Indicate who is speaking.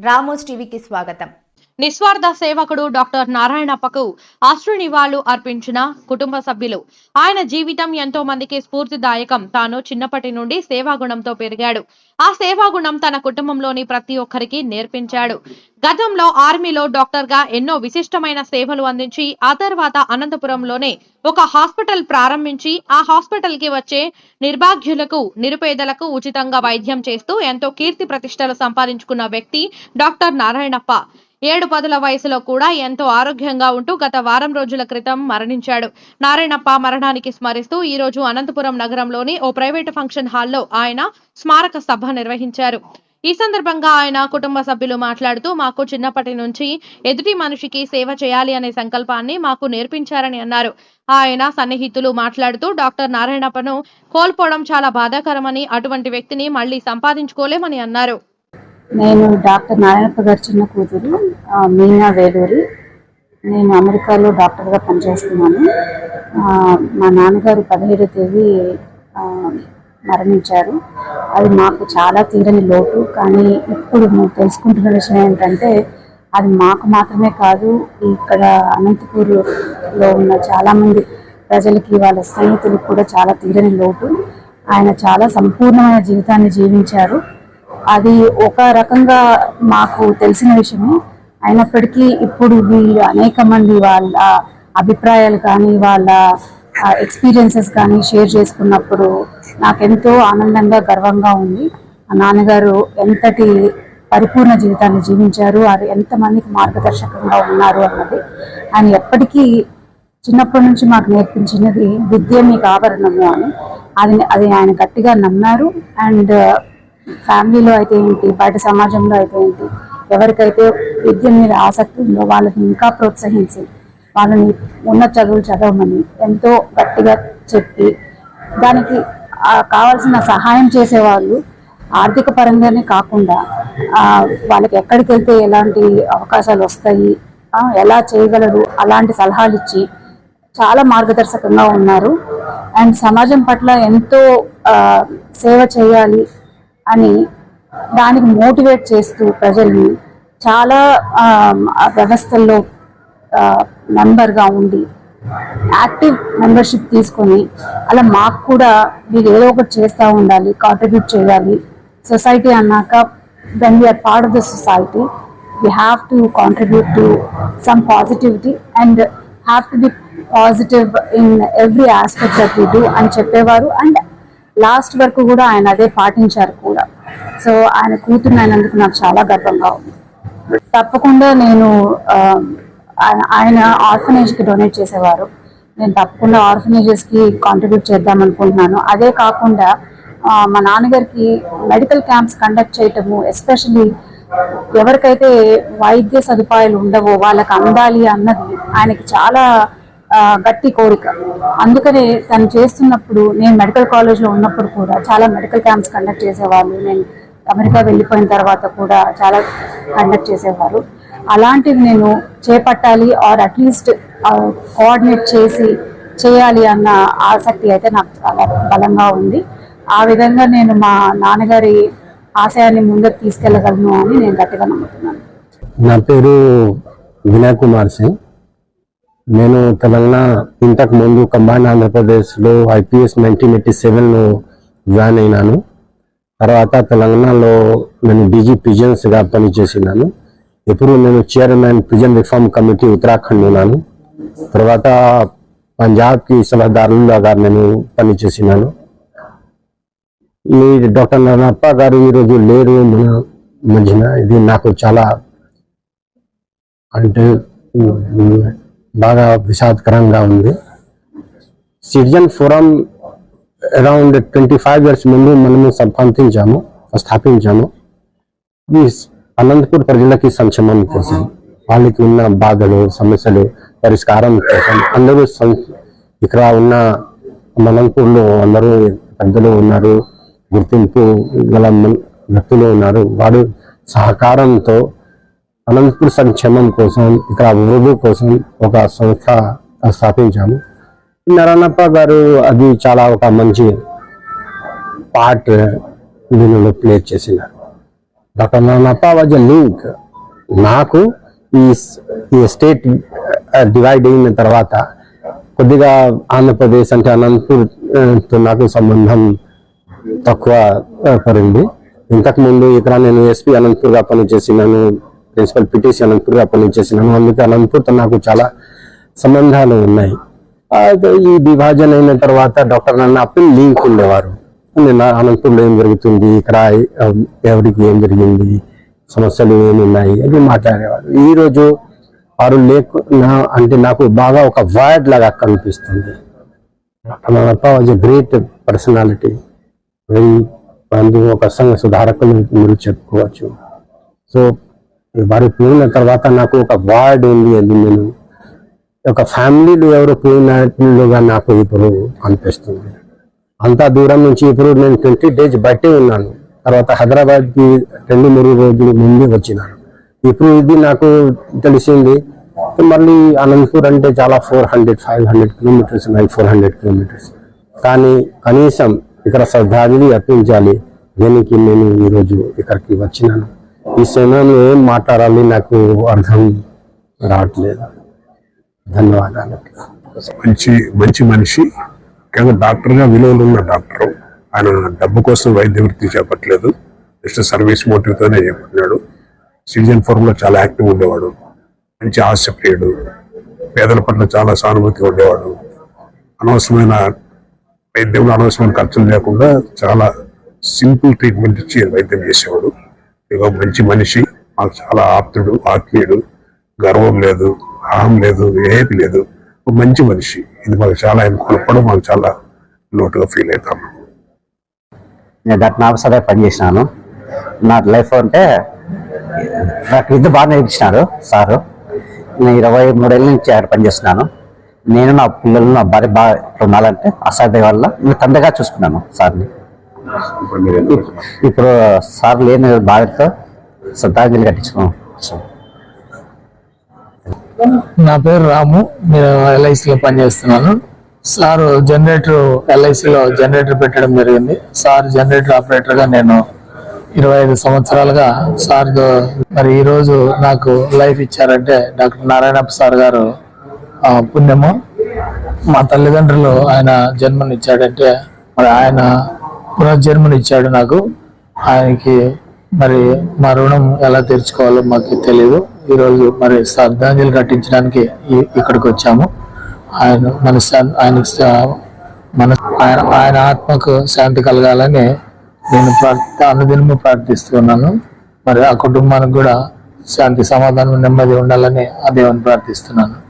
Speaker 1: Ramos టీవీకి స్వాగతం.
Speaker 2: నిస్వార్థ సేవకుడు డాక్టర్ నారాయణప్పకు అశ్రునివాళులు అర్పించిన కుటుంబ సభ్యులు. ఆయన జీవితం ఎంతో మందికి స్ఫూర్తిదాయకం. తాను చిన్నప్పటి నుండి సేవాగుణంతో పెరిగాడు. ఆ సేవాగుణం తన కుటుంబంలోని ప్రతి ఒక్కరికి నేర్పించాడు. గతంలో ఆర్మీలో డాక్టర్గా ఎన్నో విశిష్టమైన సేవలు అందించి ఆ తర్వాత అనంతపురంలోనే ఒక హాస్పిటల్ ప్రారంభించి ఆ హాస్పిటల్కి వచ్చే నిర్భాగ్యులకు నిరుపేదలకు ఉచితంగా వైద్యం చేస్తూ ఎంతో కీర్తి ప్రతిష్టలు సంపాదించుకున్న వ్యక్తి డాక్టర్ నారాయణప్ప. ఏడు పదుల వయసులో కూడా ఎంతో ఆరోగ్యంగా ఉంటూ గత వారం రోజుల క్రితం మరణించాడు. నారాయణప్ప మరణానికి స్మరిస్తూ ఈ రోజు అనంతపురం నగరంలోని ఓ ప్రైవేటు ఫంక్షన్ హాల్లో ఆయన స్మారక సభ నిర్వహించారు. ఈ సందర్భంగా ఆయన కుటుంబ సభ్యులు మాట్లాడుతూ మాకు చిన్నప్పటి నుంచి ఎదుటి మనిషికి సేవ చేయాలి అనే సంకల్పాన్ని మాకు నేర్పించారని అన్నారు. ఆయన సన్నిహితులు మాట్లాడుతూ డాక్టర్ నారాయణప్పను కోల్పోవడం చాలా బాధాకరమని అటువంటి వ్యక్తిని మళ్ళీ సంపాదించుకోలేమని అన్నారు.
Speaker 3: నేను డాక్టర్ నారాయణప్ప గారి చిన్న కూతురు మీనా వేలూరి. నేను అమెరికాలో డాక్టర్గా పనిచేస్తున్నాను. మా నాన్నగారు పదిహేడో తేదీ మరణించారు. అది మాకు చాలా తీరని లోటు కానీ ఇప్పుడు మేము తెలుసుకుంటున్న విషయం ఏంటంటే అది మాకు మాత్రమే కాదు ఇక్కడ అనంతపూర్లో ఉన్న చాలామంది ప్రజలకి వాళ్ళ స్నేహితులకు కూడా చాలా తీరని లోటు. ఆయన చాలా సంపూర్ణమైన జీవితాన్ని జీవించారు. అది ఒక రకంగా మాకు తెలిసిన విషయమే. అయినప్పటికీ ఇప్పుడు వీళ్ళు అనేక మంది వాళ్ళ అభిప్రాయాలు కానీ వాళ్ళ ఎక్స్పీరియన్సెస్ కానీ షేర్ చేసుకున్నప్పుడు నాకెంతో ఆనందంగా గర్వంగా ఉంది. మా నాన్నగారు ఎంతటి పరిపూర్ణ జీవితాన్ని జీవించారు అది ఎంతమందికి మార్గదర్శకంగా ఉన్నారు అన్నది ఆయన ఎప్పటికీ చిన్నప్పటి నుంచి మాకు నేర్పించినది విద్య మీకు ఆభరణము అని. అది అది ఆయన గట్టిగా నమ్మారు. అండ్ ఫ్యామిలీలో అయితే ఏంటి? బయట సమాజంలో అయితే ఏంటి? ఎవరికైతే విద్య మీద ఆసక్తి ఉందో వాళ్ళని ఇంకా ప్రోత్సహించి వాళ్ళని ఉన్న చదువులు చదవమని ఎంతో గట్టిగా చెప్పి దానికి కావాల్సిన సహాయం చేసేవాళ్ళు ఆర్థిక పరంగానే కాకుండా వాళ్ళకి ఎక్కడికి వెళ్తే ఎలాంటి అవకాశాలు వస్తాయి ఎలా చేయగలరు అలాంటి సలహాలు ఇచ్చి చాలా మార్గదర్శకంగా ఉన్నారు. అండ్ సమాజం పట్ల ఎంతో సేవ చేయాలి అని దానికి మోటివేట్ చేస్తూ ప్రజల్ని చాలా వ్యవస్థల్లో మెంబర్గా ఉండి యాక్టివ్ మెంబర్షిప్ తీసుకొని అలా మాకు కూడా మీరు ఏదో ఒకటి చేస్తూ ఉండాలి కాంట్రిబ్యూట్ చేయాలి. సొసైటీ అన్నాక when we are part of the society we have to contribute to some positivity and have to be positive in every aspect of you do అని చెప్పేవారు. అండ్ లాస్ట్ వరకు కూడా ఆయన అదే పాటించారు కూడా. సో ఆయన కూతురు అయినందుకు నాకు చాలా గర్వంగా ఉంది. తప్పకుండా నేను ఆయన- ఆర్ఫనేజ్కి డొనేట్ చేసేవారు. నేను తప్పకుండా ఆర్ఫనేజెస్కి కాంట్రిబ్యూట్ చేద్దాం అనుకుంటున్నాను. అదే కాకుండా మా నాన్నగారికి మెడికల్ క్యాంప్స్ కండక్ట్ చేయటము ఎస్పెషల్లీ ఎవరికైతే వైద్య సదుపాయాలు ఉండవో వాళ్ళకి అందాలి అన్నది ఆయనకి చాలా గట్టి కోరిక. అందుకనే తను చేస్తున్నప్పుడు నేను మెడికల్ కాలేజ్లో ఉన్నప్పుడు కూడా చాలా మెడికల్ క్యాంప్స్ కండక్ట్ చేసేవాళ్ళు. నేను అమెరికా వెళ్ళిపోయిన తర్వాత కూడా చాలా కండక్ట్ చేసేవారు. అలాంటివి నేను చేపట్టాలి ఆర్ అట్లీస్ట్ కోఆర్డినేట్ చేసి చేయాలి అన్న ఆసక్తి అయితే నాకు చాలా బలంగా ఉంది. ఆ విధంగా నేను మా నాన్నగారి ఆశయాన్ని ముందుకు తీసుకెళ్ళగలను అని నేను గట్టిగా నమ్ముతున్నాను.
Speaker 4: నా పేరు వినయ్ కుమార్ సింగ్. నేను తెలంగాణ ఇంతకు ముందు కంబైన్ ఆంధ్రప్రదేశ్లో ఐపీఎస్ నైన్టీన్ ఎయిటీ సెవెన్లో జాయిన్ అయినాను. తర్వాత తెలంగాణలో నేను డీజీ పిజన్స్గా పనిచేసినాను. ఇప్పుడు నేను chairman prison reform committee Uttarakhand ఉన్నాను. తర్వాత పంజాబ్కి సలహాదారులుగా నేను పనిచేసినాను. ఈ డాక్టర్ నారాయణప్ప గారు ఈరోజు లేరు. మన మధ్యన ఇది నాకు చాలా అంటే బాగా విషాదకరంగా ఉంది. Citizen forum around twenty five years ముందు మనము సంపాదించాము స్థాపించాము. ఇది అనంతపూర్ ప్రజలకి సంక్షేమం కోసం వాళ్ళకి ఉన్న బాధలు సమస్యలు పరిష్కారం కోసం అందరూ సం- ఇక్కడ ఉన్న మనంపూర్లో అందరూ పెద్దలు ఉన్నారు గుర్తింపు గల వ్యక్తులు ఉన్నారు. వారు సహకారంతో అనంతపూర్ సంక్షేమం కోసం ఇక్కడ అభివృద్ధి కోసం ఒక సంస్థ స్థాపించాము. నారాయణప్ప గారు అది చాలా ఒక మంచి పార్ట్ దీనిలో ప్లే చేసినారు. Doctor Narayanappa was a link నాకు ఈ ఈ స్టేట్ డివైడ్ uh, అయిన తర్వాత కొద్దిగా ఆంధ్రప్రదేశ్ అంటే అనంతపూర్తో uh, నాకు సంబంధం తక్కువ uh, పడింది. ఇంతకుముందు ఇక్కడ నేను ఎస్పీ అనంతపూర్గా పనిచేసినాను ప్రిన్సిపల్ పిటిసి అనంతపూర్గా చేసినాను అందుకే అనంతపూర్తో నాకు చాలా సంబంధాలు ఉన్నాయి. ఈ విభాజన అయిన తర్వాత డాక్టర్ నన్ను అప్పుడు లింక్ ఉండేవారు. నేను అనంతపూర్లో ఏం జరుగుతుంది? ఇక్కడ ఎవరికి ఏం జరిగింది? సమస్యలు ఏమి ఉన్నాయి అవి మాట్లాడేవారు ఈరోజు వారు లేకు నా- అంటే నాకు బాగా ఒక వర్డ్ లాగా కనిపిస్తుంది. Doctor was a great personality. Very ఒక సంఘ సుధారకులు మీరు చెప్పుకోవచ్చు. సో వారు పోయిన తర్వాత నాకు ఒక వార్డ్ ఉంది అది నేను. ఒక ఫ్యామిలీలో ఎవరు పోయినట్లుగా నాకు ఇప్పుడు అనిపిస్తుంది. అంత దూరం నుంచి ఇప్పుడు నేను ట్వంటీ డేస్ బయటే ఉన్నాను. తర్వాత హైదరాబాద్కి రెండు మూడు రోజులు ముందు వచ్చినాను. ఇప్పుడు ఇది నాకు తెలిసింది. మళ్ళీ అనంతపూర్ అంటే చాలా four hundred five hundred kilometres ఉన్నాయి ఫోర్ హండ్రెడ్ కిలోమీటర్స్ కానీ కనీసం ఇక్కడ శ్రద్ధాంజలి అర్పించాలి. దీనికి నేను ఈరోజు ఇక్కడికి వచ్చినాను. ఈ సమయంలో ఏం మాట్లాడాలి నాకు అర్థం రావట్లేదు. ధన్యవాదాలు.
Speaker 1: మంచి మంచి మనిషి కానీ డాక్టర్గా విలువలు ఉన్న డాక్టర్. ఆయన డబ్బు కోసం వైద్య వృత్తి చేపట్టలేదు. జస్ట్ సర్వీస్ మోటివ్ తోనే చేపట్టినాడు. సిటిజన్ ఫోరంలో చాలా యాక్టివ్ ఉండేవాడు. మంచి ఆశప్రియుడు పేదల పట్ల చాలా సానుభూతి ఉండేవాడు. అనవసరమైన వైద్యంలో అనవసరమైన ఖర్చులు లేకుండా చాలా సింపుల్ ట్రీట్మెంట్ ఇచ్చి వైద్యం చేసేవాడు. ఇదిగో మంచి మనిషి మాకు చాలా ఆప్తుడు ఆత్మీయుడు గర్వం లేదు అహం లేదు ఏది లేదు. ఒక మంచి మనిషి. ఇది మాకు చాలా ఆయన కోల్పోవడం మాకు చాలా లోటుగా ఫీల్ అవుతాము.
Speaker 5: నేను డాక్టర్ నాగసభ పనిచేసినాను నా లైఫ్ అంటే నాకు విద్య బాగా నేర్పించినారు సారు. నేను ఇరవై మూడేళ్ళ నుంచి ఆడ పనిచేస్తున్నాను నేను నా పిల్లలు నా భార్య బాగా ఉండాలంటే అసాధ్య వల్ల నేను తండ్రిగా చూసుకున్నాను సార్ని. ఇప్పుడు సార్ లేని బాధతో శ్రద్ధాంజలి కట్టించుకున్నాం.
Speaker 6: నా పేరు రాము నేను ఎల్ఐసిలో పనిచేస్తున్నాను. సార్ జనరేటర్ ఎల్ఐసిలో జనరేటర్ పెట్టడం జరిగింది. సార్ జనరేటర్ ఆపరేటర్గా నేను ఇరవై ఐదు సంవత్సరాలుగా సార్ మరి ఈ రోజు నాకు లైఫ్ ఇచ్చారంటే డాక్టర్ నారాయణప్ప సార్ గారు ఆ, పుణ్యము. మా తల్లిదండ్రులు ఆయన జన్మనిచ్చాడంటే మరి ఆయన పునర్జన్మనిచ్చాడు నాకు. ఆయనకి మరి మా రుణం ఎలా తీర్చుకోవాలో మాకు తెలియదు ఈరోజు మరి శ్రద్ధాంజలి కట్టించడానికి ఇక్కడికి వచ్చాము. ఆయన మన శా- ఆయనకి మన ఆయన ఆయన ఆత్మకు శాంతి కలగాలని నేను ప్రార్థ అనుదినము ప్రార్థిస్తున్నాను. మరి ఆ కుటుంబానికి కూడా శాంతి సమాధానం నెమ్మది ఉండాలని ఆ దేవుని ప్రార్థిస్తున్నాను.